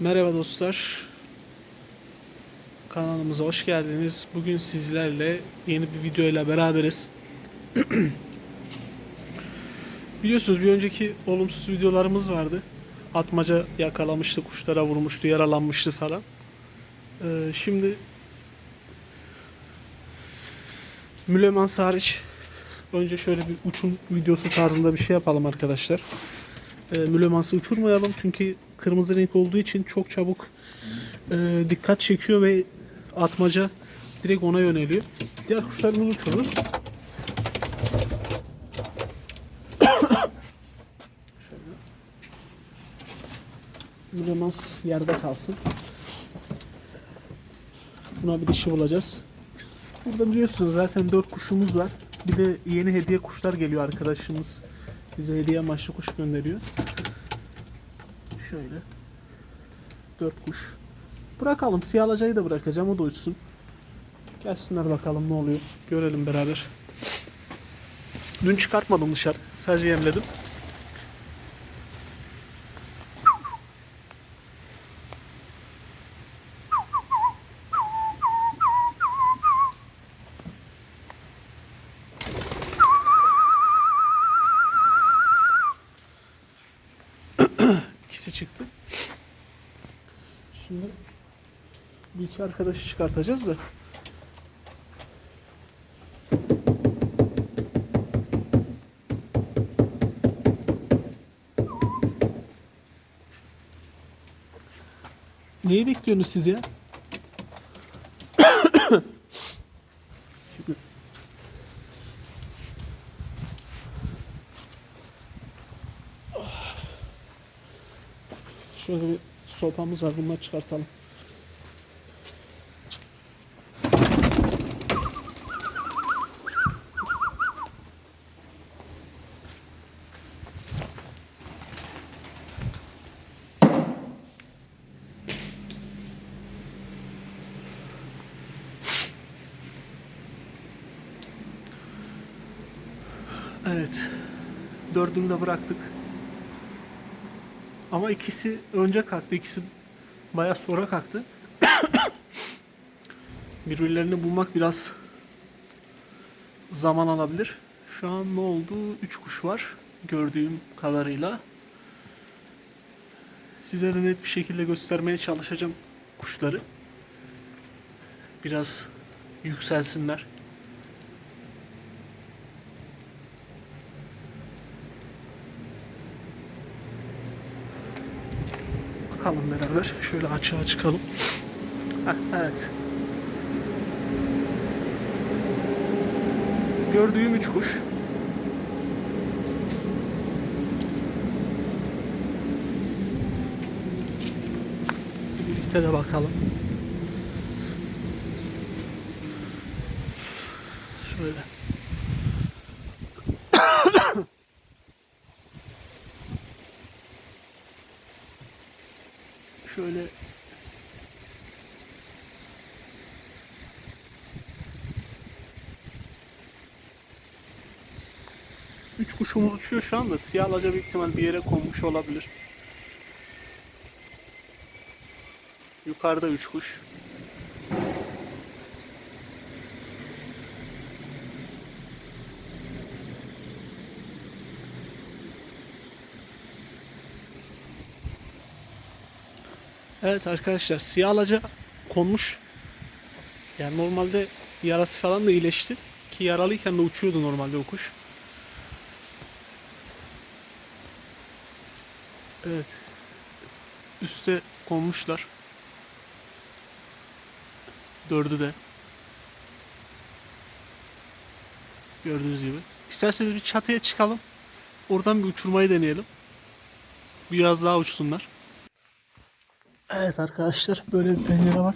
Merhaba dostlar. Kanalımıza hoş geldiniz. Bugün sizlerle yeni bir video ile beraberiz. Biliyorsunuz bir önceki olumsuz videolarımız vardı. Atmaca yakalamıştı, kuşlara vurmuştu, yaralanmıştı falan. Ee, şimdi Mülemans hariç önce şöyle bir uçum videosu tarzında bir şey yapalım arkadaşlar. E, Mülemans'ı uçurmayalım çünkü kırmızı renk olduğu için çok çabuk e, dikkat çekiyor ve atmaca direkt ona yöneliyor. Diğer kuşlarımızı uçururuz. Mülemans yerde kalsın. Buna bir dişi bulacağız. Burada biliyorsunuz zaten 4 kuşumuz var. Bir de yeni hediye kuşlar geliyor arkadaşımız. Bize hediye amaçlı kuş gönderiyor. Şöyle. 4 kuş. Bırakalım. Siyah da bırakacağım. O da uçsun. Gelsinler bakalım ne oluyor. Görelim beraber. Dün çıkartmadım dışarı. Sadece yemledim. İkisi çıktı. Şimdi bir iki arkadaşı çıkartacağız da. Neyi bekliyorsunuz siz ya? Şöyle bir sopamız var. Bunları çıkartalım. Evet. Dördünü de bıraktık. Ama ikisi önce kalktı. ikisi bayağı sonra kalktı. Birbirlerini bulmak biraz zaman alabilir. Şu an ne oldu? 3 kuş var gördüğüm kadarıyla. Size de net bir şekilde göstermeye çalışacağım kuşları. Biraz yükselsinler. Bakalım beraber. Şöyle açığa çıkalım. Heh, evet. Gördüğüm üç kuş. Birlikte de bakalım. Şöyle. Şöyle Üç kuşumuz uçuyor şu anda. Siyah alaca büyük ihtimal bir yere konmuş olabilir. Yukarıda üç kuş. Evet arkadaşlar siyah alaca konmuş. Yani normalde yarası falan da iyileşti. Ki yaralıyken de uçuyordu normalde o kuş. Evet. Üste konmuşlar. Dördü de. Gördüğünüz gibi. İsterseniz bir çatıya çıkalım. Oradan bir uçurmayı deneyelim. Biraz daha uçsunlar. Evet arkadaşlar böyle bir pencere var.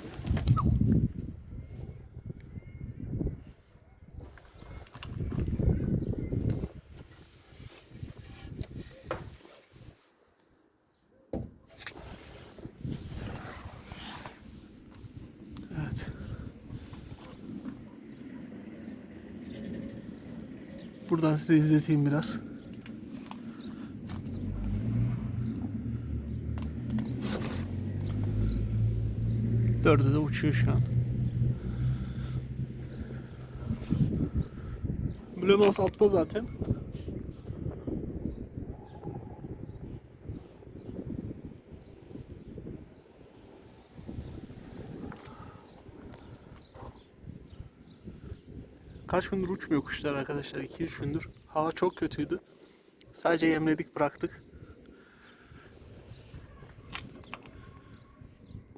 Evet. Buradan size izleteyim biraz. Dördü de uçuyor şu an. Mülemans altta zaten. Kaç gündür uçmuyor kuşlar arkadaşlar. 2-3 gündür. Hava çok kötüydü. Sadece yemledik bıraktık.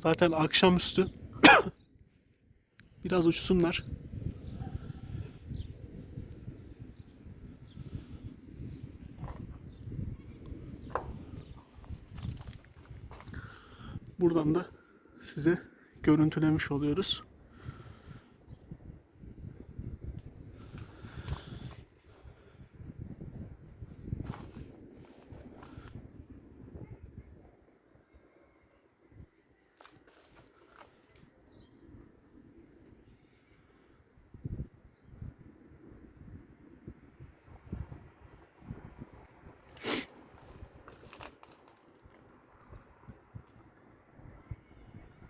Zaten akşamüstü biraz uçsunlar. Buradan da size görüntülemiş oluyoruz.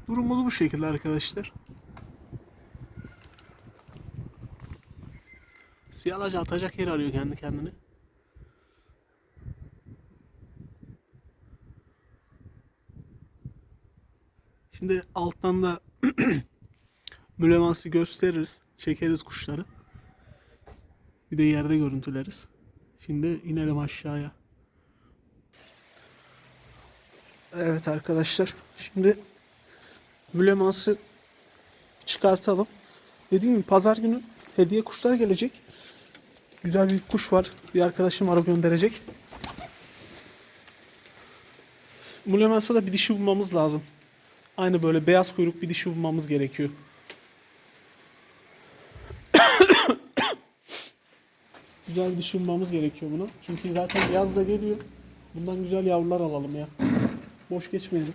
Durumumuz bu şekilde arkadaşlar. Siyah atacak yer arıyor kendi kendine. Şimdi alttan da mülemansı gösteririz. Çekeriz kuşları. Bir de yerde görüntüleriz. Şimdi inelim aşağıya. Evet arkadaşlar. Şimdi mülemansı çıkartalım. Dediğim gibi pazar günü hediye kuşlar gelecek. Güzel bir kuş var. Bir arkadaşım o gönderecek. Mülemansa da bir dişi bulmamız lazım. Aynı böyle beyaz kuyruk bir dişi bulmamız gerekiyor. güzel bir dişi bulmamız gerekiyor bunu. Çünkü zaten yaz da geliyor. Bundan güzel yavrular alalım ya. Boş geçmeyelim.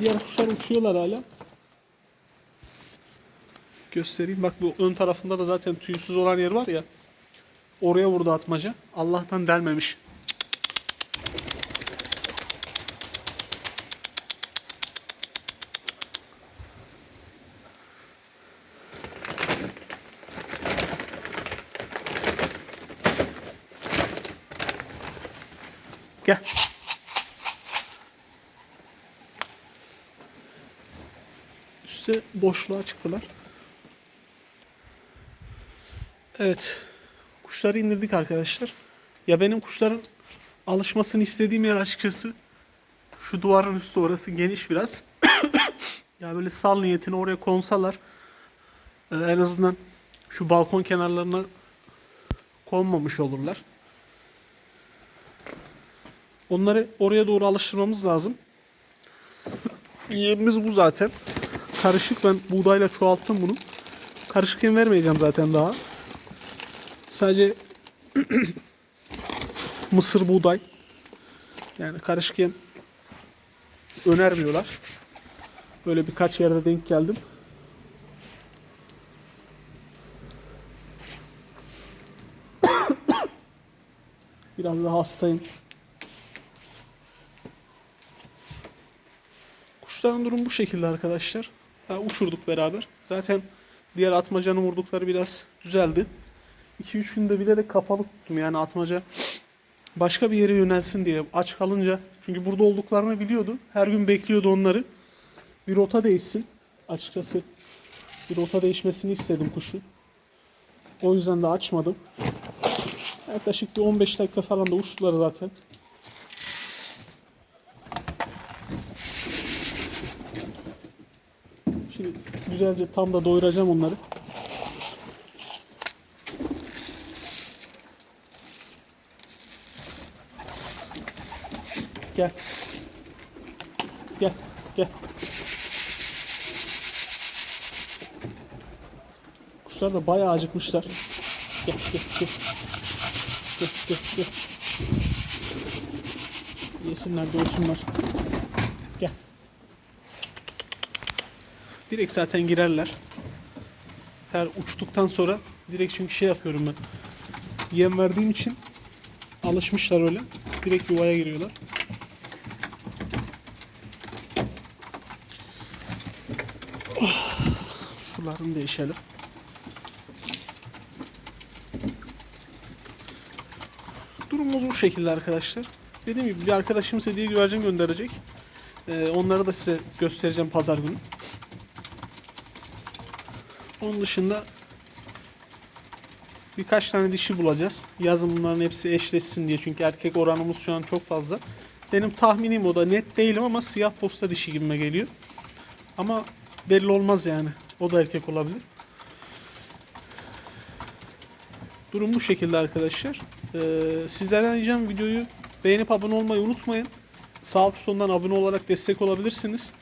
Diğer kuşlar uçuyorlar hala. Göstereyim. Bak bu ön tarafında da zaten tüysüz olan yer var ya. Oraya vurdu atmaca. Allah'tan delmemiş. Gel. Üste boşluğa çıktılar. Evet. Kuşları indirdik arkadaşlar. Ya benim kuşların alışmasını istediğim yer açıkçası şu duvarın üstü orası geniş biraz. ya böyle sal niyetine oraya konsalar e, en azından şu balkon kenarlarına konmamış olurlar. Onları oraya doğru alıştırmamız lazım. Yemimiz bu zaten. Karışık ben buğdayla çoğalttım bunu. Karışık yem vermeyeceğim zaten daha. Sadece mısır buğday. Yani karışık yem önermiyorlar. Böyle birkaç yerde denk geldim. Biraz daha hastayım. Kuşların durumu bu şekilde arkadaşlar. Daha uçurduk beraber. Zaten diğer atmacanın vurdukları biraz düzeldi. 2-3 günde bilerek kapalı tuttum yani atmaca başka bir yere yönelsin diye aç kalınca çünkü burada olduklarını biliyordu. Her gün bekliyordu onları. Bir rota değişsin. Açıkçası bir rota değişmesini istedim kuşu. O yüzden de açmadım. Yaklaşık bir 15 dakika falan da uçtular zaten. Şimdi güzelce tam da doyuracağım onları. Gel. Gel. Gel. Kuşlar da bayağı acıkmışlar. Gel gel gel. Gel gel gel. Yesinler doysunlar. Gel. Direkt zaten girerler. Her uçtuktan sonra direkt çünkü şey yapıyorum ben. yem verdiğim için alışmışlar öyle. Direkt yuvaya giriyorlar. Oh, Sularını değişelim. Durumumuz bu şekilde arkadaşlar. Dediğim gibi bir arkadaşım hediye güvercin gönderecek. Ee, onları da size göstereceğim pazar günü. Onun dışında birkaç tane dişi bulacağız. Yazın bunların hepsi eşleşsin diye. Çünkü erkek oranımız şu an çok fazla. Benim tahminim o da net değilim ama siyah posta dişi gibime geliyor. Ama belli olmaz yani. O da erkek olabilir. Durum bu şekilde arkadaşlar. Ee, sizlerden ricam videoyu beğenip abone olmayı unutmayın. Sağ alt butonundan abone olarak destek olabilirsiniz.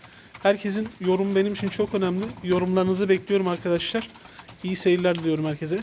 Herkesin yorum benim için çok önemli. Yorumlarınızı bekliyorum arkadaşlar. İyi seyirler diliyorum herkese.